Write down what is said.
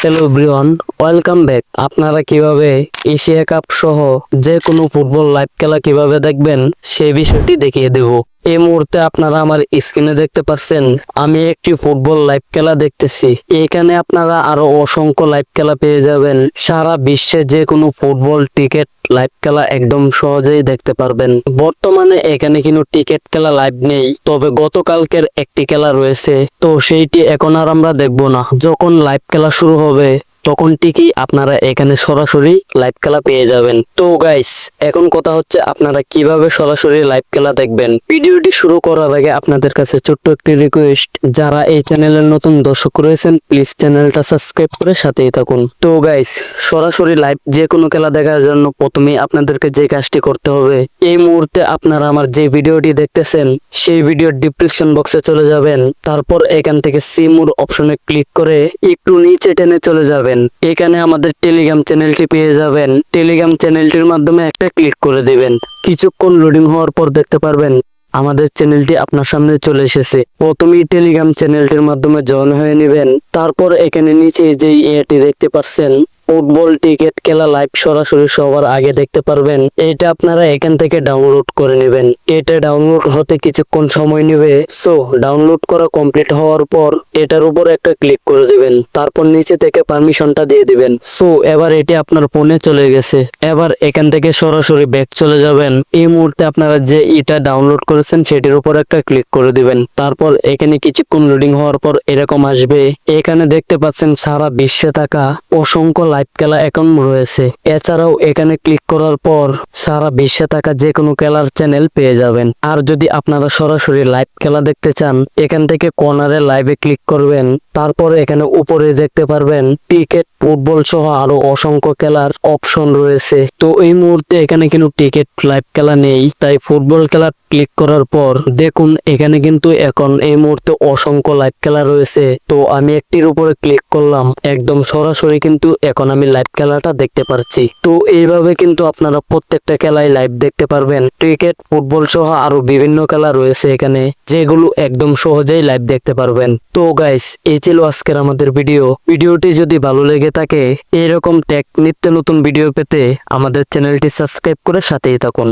Hello Brian welcome back আপনারা কীভাবে Asia cup সহ যে কোনো ফুটবল লাইভ খেলা কীভাবে দেখবেন সেই বিষয়টি দেখিয়ে দেব। এই মুহূর্তে আপনারা আমার স্ক্রিনে দেখতে পাচ্ছেন, আমি একটি ফুটবল লাইভ খেলা দেখতেছি। এখানে আপনারা আরও অসংখ্য লাইভ খেলা পেয়ে যাবেন। সারা বিশ্বে যে কোনো ফুটবল টিকিট লাইভ খেলা একদম সহজেই দেখতে পারবেন। বর্তমানে এখানে কিন্তু টিকিট খেলা লাইভ নেই, তবে গতকালকের একটি খেলা রয়েছে। তো সেইটি এখন আর আমরা দেখব না। যখন লাইভ খেলা শুরু হবে তখন ঠিকই আপনারা এখানে সরাসরি লাইভ খেলা পেয়ে যাবেন। তো গাইস এখন কথা হচ্ছে আপনারা কীভাবে সরাসরি লাইভ খেলা দেখবেন। ভিডিওটি শুরু করার আগে আপনাদের কাছে ছোট্ট একটি রিকোয়েস্ট যারা এই চ্যানেলের নতুন দর্শক রয়েছেন প্লিজ চ্যানেলটা সাবস্ক্রাইব করে সাথেই থাকুন। তো গাইস সরাসরি লাইভ যে কোনো খেলা দেখার জন্য প্রথমেই আপনাদেরকে যে কাজটি করতে হবে, এই মুহূর্তে আপনারা আমার যে ভিডিওটি দেখতেছেন, সেই ভিডিওর ডিসক্রিপশন বক্সে চলে যাবেন। তারপর এখান থেকে সিমুর অপশনে ক্লিক করে একটু নিচে টেনে চলে যাবেন। এখানে আমাদের টেলিগ্রাম চ্যানেলটি পেয়ে যাবেন। টেলিগ্রাম চ্যানেলটির মাধ্যমে একটা ক্লিক করে দিবেন। কিছুক্ষণ লোডিং হওয়ার পর দেখতে পারবেন আমাদের চ্যানেলটি আপনার সামনে চলে এসেছে। প্রথমেই টেলিগ্রাম চ্যানেলটির মাধ্যমে জয়েন হয়ে নেবেন। তারপর এখানে নিচে যেই এটি দেখতে পাচ্ছেন ফুটবল টিকিট খেলা লাইভ সরাসরি সবার আগে দেখতে পারবেন। এটা আপনারা এখান থেকে ডাউনলোড করে নেবেন। এটা ডাউনলোড হতে কিছুক্ষণ সময় নেবে। সো ডাউনলোড করা কমপ্লিট হওয়ার পর এটার উপর একটা ক্লিক করে দিবেন। তারপর নিচে থেকে পারমিশনটা দিয়ে দিবেন। সো এবার এটি আপনার ফোনে চলে গেছে। এবার এখান থেকে সরাসরি ব্যাক চলে যাবেন। এই মুহূর্তে আপনারা যে এটা ডাউনলোড করেছেন, সেটির উপর একটা ক্লিক করে দিবেন। তারপর এখানে কিছুক্ষণ লোডিং হওয়ার পর এরকম আসবে। এখানে দেখতে পাচ্ছেন সারা বিশ্বে থাকা অসংখ্য লাইভ খেলা এখন রয়েছে। এছাড়াও এখানে ক্লিক করার পর সারা বিশ্বে থাকা যে কোনো খেলার চ্যানেল পেয়ে যাবেন। আর যদি আপনারা সরাসরি লাইভ খেলা দেখতে চান, এখান থেকে কর্নারে লাইভে ক্লিক করবেন। তারপর এখানে উপরে দেখতে পারবেন ক্রিকেট ফুটবল সহ আরও অসংখ্য খেলার অপশন রয়েছে। তো এই মুহূর্তে এখানে কিন্তু টিকিট, লাইভ খেলা নেই। তাই ফুটবল খেলা ক্লিক করার পর দেখুন, এখানে কিন্তু এখন এই মুহূর্তে অসংখ্য লাইভ খেলা রয়েছে। তো আমি একটির উপরে ক্লিক করলাম। একদম সরাসরি কিন্তু এখন আমি লাইভ খেলাটা দেখতে পারছি। তো এইভাবে কিন্তু আপনারা প্রত্যেকটা খেলায় লাইভ দেখতে পারবেন। ক্রিকেট ফুটবল সহ আরও বিভিন্ন খেলা রয়েছে এখানে, যেগুলো একদম সহজেই লাইভ দেখতে পারবেন। তো গাইস এই ছিল আজকের আমাদের ভিডিও ভিডিওটি যদি ভালো লেগে থাকে, এরকম টেক নিত্য নতুন ভিডিও পেতে আমাদের চ্যানেলটি সাবস্ক্রাইব করে সাথেই থাকুন।